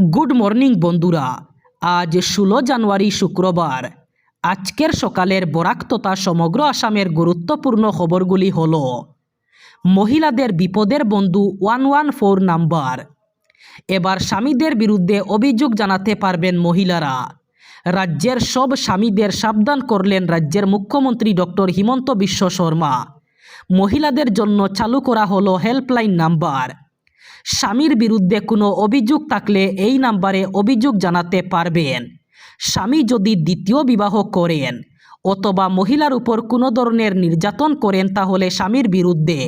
Good morning বন্ধুরা। আজ ষোলো জানুয়ারি শুক্রবার। আজকের সকালের বরাক তথা সমগ্র আসামের গুরুত্বপূর্ণ খবরগুলি হল, মহিলাদের বিপদের বন্ধু ওয়ান ওয়ান ফোর নাম্বার। এবার স্বামীদের বিরুদ্ধে অভিযোগ জানাতে পারবেন মহিলারা। রাজ্যের সব স্বামীদের সাবধান করলেন রাজ্যের মুখ্যমন্ত্রী ডক্টর হিমন্ত বিশ্ব শর্মা। মহিলাদের জন্য চালু করা হলো হেল্পলাইন নাম্বার। স্বামীর বিরুদ্ধে কোনো অভিযোগ থাকলে এই নাম্বারে অভিযোগ জানাতে পারবেন। স্বামী যদি দ্বিতীয় বিবাহ করেন অথবা মহিলার উপর কোনো ধরনের নির্যাতন করেন, তাহলে স্বামীর বিরুদ্ধে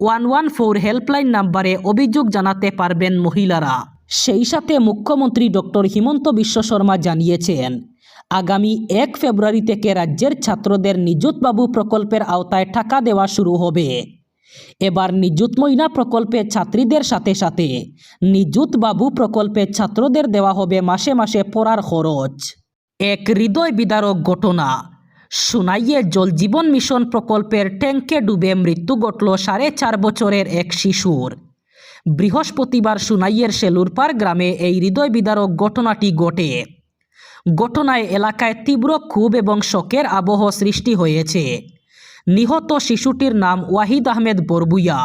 ওয়ান ওয়ান ফোর হেল্পলাইন নাম্বারে অভিযোগ জানাতে পারবেন মহিলারা। সেই সাথে মুখ্যমন্ত্রী ডক্টর হিমন্ত বিশ্ব শর্মা জানিয়েছেন, আগামী এক ফেব্রুয়ারি থেকে রাজ্যের ছাত্রদের নিযুত বাবু প্রকল্পের আওতায় টাকা দেওয়া শুরু হবে। এবার নিযুত ময়না প্রকল্পে ছাত্রীদের সাথে সাথে। নিযুত বাবু প্রকল্পে ছাত্রদের দেওয়া হবে মাসে মাসে পড়ার খরচ। এক হৃদয় বিদারক ঘটনা। সুনাইয়ে জলজীবন মিশন প্রকল্পের ট্যাঙ্কে ডুবে মৃত্যু ঘটল সাড়ে চার বছরের এক শিশুর। বৃহস্পতিবার সুনাইয়ের সেলুরপার গ্রামে এই হৃদয় বিদারক ঘটনাটি ঘটে। ঘটনায় এলাকায় তীব্র ক্ষোভ এবং শোকের আবহ সৃষ্টি হয়েছে। নিহত শিশুটির নাম ওয়াহিদ আহমেদ বরবুইয়া।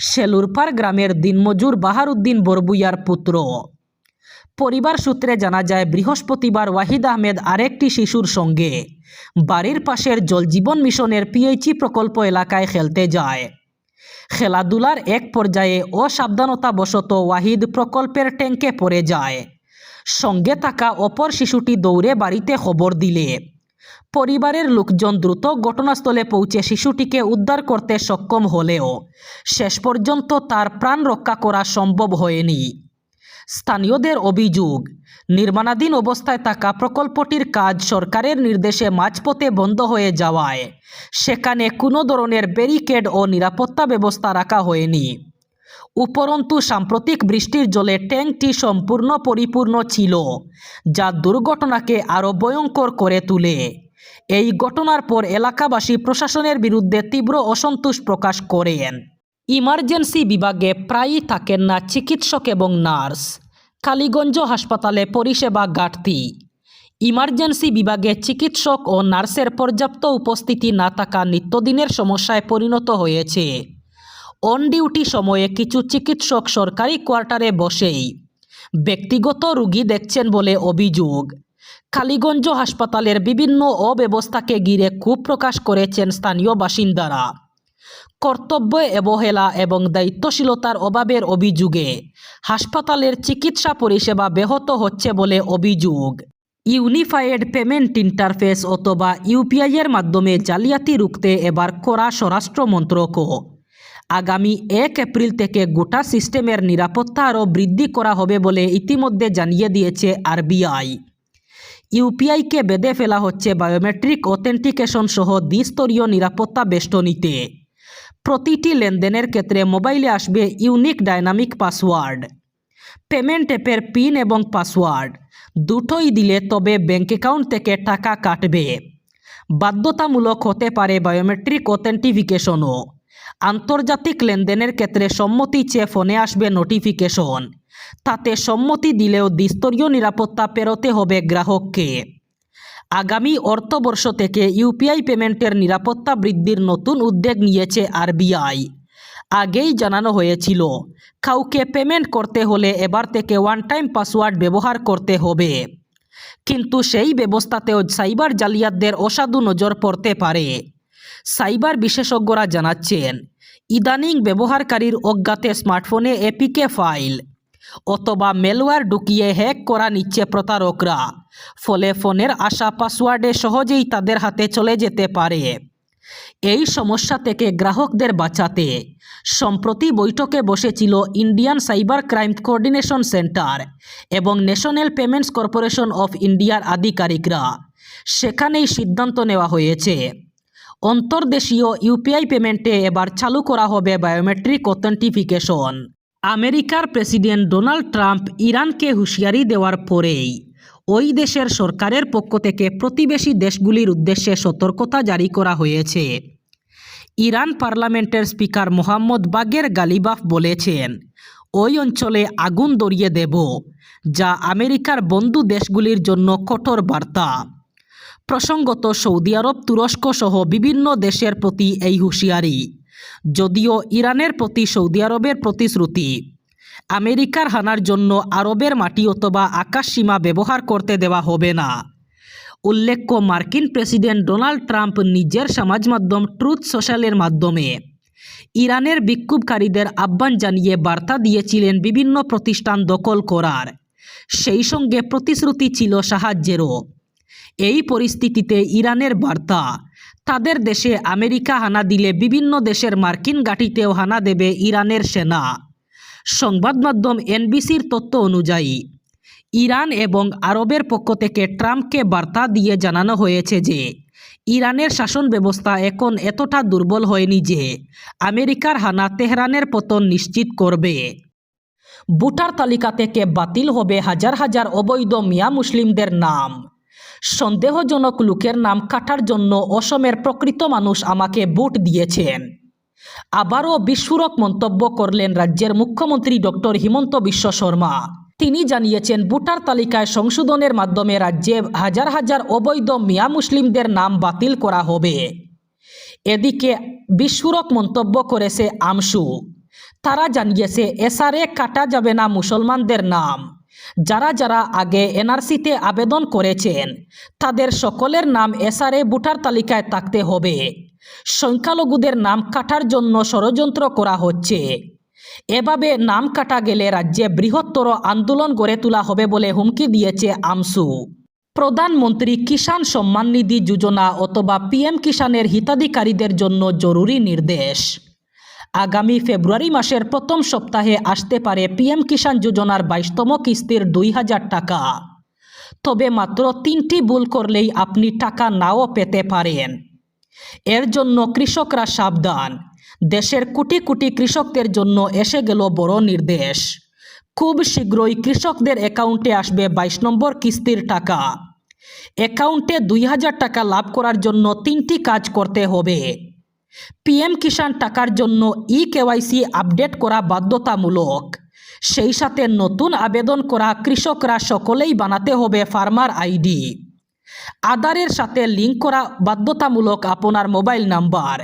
শেলুরপার গ্রামের দিনমজুর বাহারুদ্দিন বরবুইয়ার পুত্র। পরিবার সূত্রে জানা যায়, বৃহস্পতিবার ওয়াহিদ আহমেদ আরেকটি শিশুর সঙ্গে বাড়ির পাশের জলজীবন মিশনের পিএইচি প্রকল্প এলাকায় খেলতে যায়। খেলাধুলার এক পর্যায়ে অসাবধানতাবশত ওয়াহিদ প্রকল্পের ট্যাঙ্কে পড়ে যায়। সঙ্গে থাকা অপর শিশুটি দৌড়ে বাড়িতে খবর দিলে। পরিবারের লোকজন দ্রুত ঘটনাস্থলে পৌঁছে শিশুটিকে উদ্ধার করতে সক্ষম হলেও শেষ পর্যন্ত তার প্রাণ রক্ষা করা সম্ভব হয়নি। স্থানীয়দের অভিযোগ, নির্মাণাধীন অবস্থায় থাকা প্রকল্পটির কাজ সরকারের নির্দেশে মাঝপথে বন্ধ হয়ে যাওয়ায় সেখানে কোনো ধরনের ব্যারিকেড ও নিরাপত্তা ব্যবস্থা রাখা হয়নি। উপরন্তু, সাম্প্রতিক বৃষ্টির জলে ট্যাঙ্কটি সম্পূর্ণ পরিপূর্ণ ছিল, যা দুর্ঘটনাকে আরও ভয়ঙ্কর করে তোলে। এই ঘটনার পর এলাকাবাসী প্রশাসনের বিরুদ্ধে তীব্র অসন্তোষ প্রকাশ করেন। ইমার্জেন্সি বিভাগে প্রায়ই থাকেন না চিকিৎসক এবং নার্স। কালীগঞ্জ হাসপাতালে পরিষেবা ঘাটতি। ইমার্জেন্সি বিভাগে চিকিৎসক ও নার্সের পর্যাপ্ত উপস্থিতি না থাকা নিত্যদিনের সমস্যায় পরিণত হয়েছে। অন ডিউটি সময়ে কিছু চিকিৎসক সরকারি কোয়ার্টারে বসেই ব্যক্তিগত রুগী দেখছেন বলে অভিযোগ। কালীগঞ্জ হাসপাতালের বিভিন্ন অব্যবস্থাকে ঘিরে ক্ষোভ প্রকাশ করেছেন স্থানীয় বাসিন্দারা। কর্তব্য অবহেলা এবং দায়িত্বশীলতার অভাবের অভিযোগে হাসপাতালের চিকিৎসা পরিষেবা ব্যাহত হচ্ছে বলে অভিযোগ। ইউনিফাইড পেমেন্ট ইন্টারফেস অথবা ইউপিআইয়ের মাধ্যমে জালিয়াতি রুখতে এবার করা স্বরাষ্ট্র মন্ত্রকও। আগামী এক এপ্রিল থেকে গোটা সিস্টেমের নিরাপত্তা আরও বৃদ্ধি করা হবে বলে ইতিমধ্যে জানিয়ে দিয়েছে আরবিআই। ইউপিআইকে বেঁধে ফেলা হচ্ছে বায়োমেট্রিক অথেন্টিকেশন সহ দ্বিস্তরীয় নিরাপত্তা বেষ্টনীতে। প্রতিটি লেনদেনের ক্ষেত্রে মোবাইলে আসবে ইউনিক ডাইনামিক পাসওয়ার্ড, পেমেন্ট অ্যাপের পিন এবং পাসওয়ার্ড। দুটোই দিলে তবে ব্যাঙ্ক অ্যাকাউন্ট থেকে টাকা কাটবে। বাধ্যতামূলক হতে পারে বায়োমেট্রিক অথেন্টিফিকেশনও। আন্তর্জাতিক লেনদেনের ক্ষেত্রে সম্মতি চেয়ে ফোনে আসবে নোটিফিকেশন। তাতে সম্মতি দিলেও দ্বিস্তরীয় নিরাপত্তা পেরোতে হবে গ্রাহককে। আগামী অর্থবর্ষ থেকে ইউপিআই পেমেন্টের নিরাপত্তা বৃদ্ধির নতুন উদ্যোগ নিয়েছে আরবিআই। আগেই জানানো হয়েছিল, কাউকে পেমেন্ট করতে হলে এবার থেকে ওয়ান টাইম পাসওয়ার্ড ব্যবহার করতে হবে। কিন্তু সেই ব্যবস্থাতেও সাইবার জালিয়াতদের অসাধু নজর পড়তে পারে। সাইবার বিশেষজ্ঞরা জানাচ্ছেন, ইদানিং ব্যবহারকারীর অজ্ঞাতে স্মার্টফোনে এপিকে ফাইল। অথবা মেলওয়্যার ঢুকিয়ে হ্যাক করা নিচ্ছে প্রতারকরা। ফলে ফোনের আসা পাসওয়ার্ডে সহজেই তাদের হাতে চলে যেতে পারে। এই সমস্যা থেকে গ্রাহকদের বাঁচাতে সম্প্রতি বৈঠকে বসেছিল Indian cyber crime coordination centre এবং ন্যাশনাল পেমেন্টস কর্পোরেশন অফ ইন্ডিয়ার আধিকারিকরা। সেখানেই সিদ্ধান্ত নেওয়া হয়েছে। অন্তর্দেশীয় ইউপিআই পেমেন্টে এবার চালু করা হবে বায়োমেট্রিক অথেন্টিফিকেশন। আমেরিকার প্রেসিডেন্ট ডোনাল্ড ট্রাম্প ইরানকে হুঁশিয়ারি দেওয়ার পরেই ওই দেশের সরকারের পক্ষ থেকে প্রতিবেশী দেশগুলির উদ্দেশ্যে সতর্কতা জারি করা হয়েছে। ইরান পার্লামেন্টের স্পিকার মোহাম্মদ বাগের গালিবাফ বলেছেন, ওই অঞ্চলে আগুন ধরিয়ে দেব, যা আমেরিকার বন্ধু দেশগুলির জন্য কঠোর বার্তা। প্রসঙ্গত সৌদি আরব তুরস্ক সহ বিভিন্ন দেশের প্রতি এই হুঁশিয়ারি। যদিও ইরানের প্রতি সৌদি আরবের প্রতিশ্রুতি, আমেরিকার হানার জন্য আরবের মাটি অথবা আকাশসীমা ব্যবহার করতে দেওয়া হবে না। উল্লেখ্য, মার্কিন প্রেসিডেন্ট ডোনাল্ড ট্রাম্প নিজের সমাজ মাধ্যম ট্রুথ সোশ্যালের মাধ্যমে ইরানের বিক্ষোভকারীদের আহ্বান জানিয়ে বার্তা দিয়েছিলেন বিভিন্ন প্রতিষ্ঠান দখল করার। সেই সঙ্গে প্রতিশ্রুতি ছিল সাহায্যেরও। এই পরিস্থিতিতে ইরানের বার্তা তাদের দেশে আমেরিকা হানা দিলে বিভিন্ন দেশের মার্কিন ঘাঁটিতেও হানা দেবে ইরানের সেনা। সংবাদ মাধ্যম এনবিসির তথ্য অনুযায়ী, ইরান এবং আরবের পক্ষ থেকে ট্রাম্পকে বার্তা দিয়ে জানানো হয়েছে যে, ইরানের শাসন ব্যবস্থা এখন এতটা দুর্বল হয়নি যে, আমেরিকার হানা তেহরানের পতন নিশ্চিত করবে। ভোটার তালিকা থেকে বাতিল হবে হাজার হাজার অবৈধ মিয়া মুসলিমদের নাম। সন্দেহজনক লোকের নাম কাটার জন্য অসমের প্রকৃত মানুষ আমাকে ভোট দিয়েছেন। আবারও বিস্ফোরক মন্তব্য করলেন রাজ্যের মুখ্যমন্ত্রী ডক্টর হিমন্ত বিশ্ব শর্মা। তিনি জানিয়েছেন, ভোটার তালিকায় সংশোধনের মাধ্যমে রাজ্যে হাজার হাজার অবৈধ মিয়া মুসলিমদের নাম বাতিল করা হবে। এদিকে বিস্ফোরক মন্তব্য করেছে আমসু। তারা জানিয়েছে এসআরএ কাটা যাবে না মুসলমানদের নাম। যারা যারা আগে এনআরসিতে আবেদন করেছেন, তাদের সকলের নাম এসআরএ ভোটার তালিকায় থাকতে হবে। সংখ্যালঘুদের নাম কাটার জন্য ষড়যন্ত্র করা হচ্ছে। এভাবে নাম কাটা গেলে রাজ্যে বৃহত্তর আন্দোলন গড়ে তোলা হবে বলে হুমকি দিয়েছে আমসু। প্রধানমন্ত্রী কিষাণ সম্মান নিধি যোজনা অথবা পিএম কিষাণের হিতাধিকারীদের জন্য জরুরি নির্দেশ। আগামী ফেব্রুয়ারি মাসের প্রথম সপ্তাহে আসতে পারে পিএম কিষাণ যোজনার বাইশতম কিস্তির দুই হাজার টাকা। তবে মাত্র তিনটি ভুল করলেই আপনি টাকা নাও পেতে পারেন। এর জন্য কৃষকরা সাবধান। দেশের কোটি কোটি কৃষকদের জন্য এসে গেল বড় নির্দেশ। খুব শীঘ্রই কৃষকদের অ্যাকাউন্টে আসবে বাইশ নম্বর কিস্তির টাকা। অ্যাকাউন্টে দুই হাজার টাকা লাভ করার জন্য তিনটি কাজ করতে হবে। পিএম কিষাণ টাকার জন্য ই কেওয়াইসি আপডেট করা বাধ্যতামূলক। সেই সাথে নতুন আবেদন করা কৃষকরা সকলেই বানাতে হবে ফার্মার আইডি। আধারের সাথে লিঙ্ক করা বাধ্যতামূলক আপনার মোবাইল নাম্বার।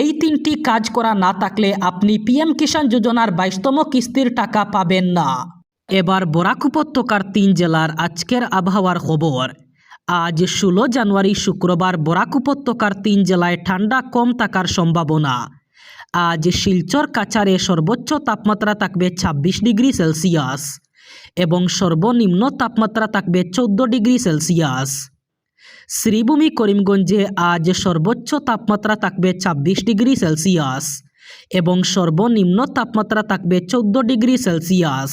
এই তিনটি কাজ করা না থাকলে আপনি পিএম কিষাণ যোজনার বাইশতম কিস্তির টাকা পাবেন না। এবার বরাক উপত্যকার তিন জেলার আজকের আবহাওয়ার খবর। আজ ষোলো জানুয়ারি শুক্রবার বরাক উপত্যকার তিন জেলায় ঠান্ডা কম থাকার সম্ভাবনা। আজ শিলচর কাছারে সর্বোচ্চ তাপমাত্রা থাকবে ছাব্বিশ ডিগ্রি সেলসিয়াস এবং সর্বনিম্ন তাপমাত্রা থাকবে চৌদ্দ ডিগ্রি সেলসিয়াস। শ্রীভূমি করিমগঞ্জে আজ সর্বোচ্চ তাপমাত্রা থাকবে ছাব্বিশ ডিগ্রি সেলসিয়াস এবং সর্বনিম্ন তাপমাত্রা থাকবে চৌদ্দ ডিগ্রি সেলসিয়াস।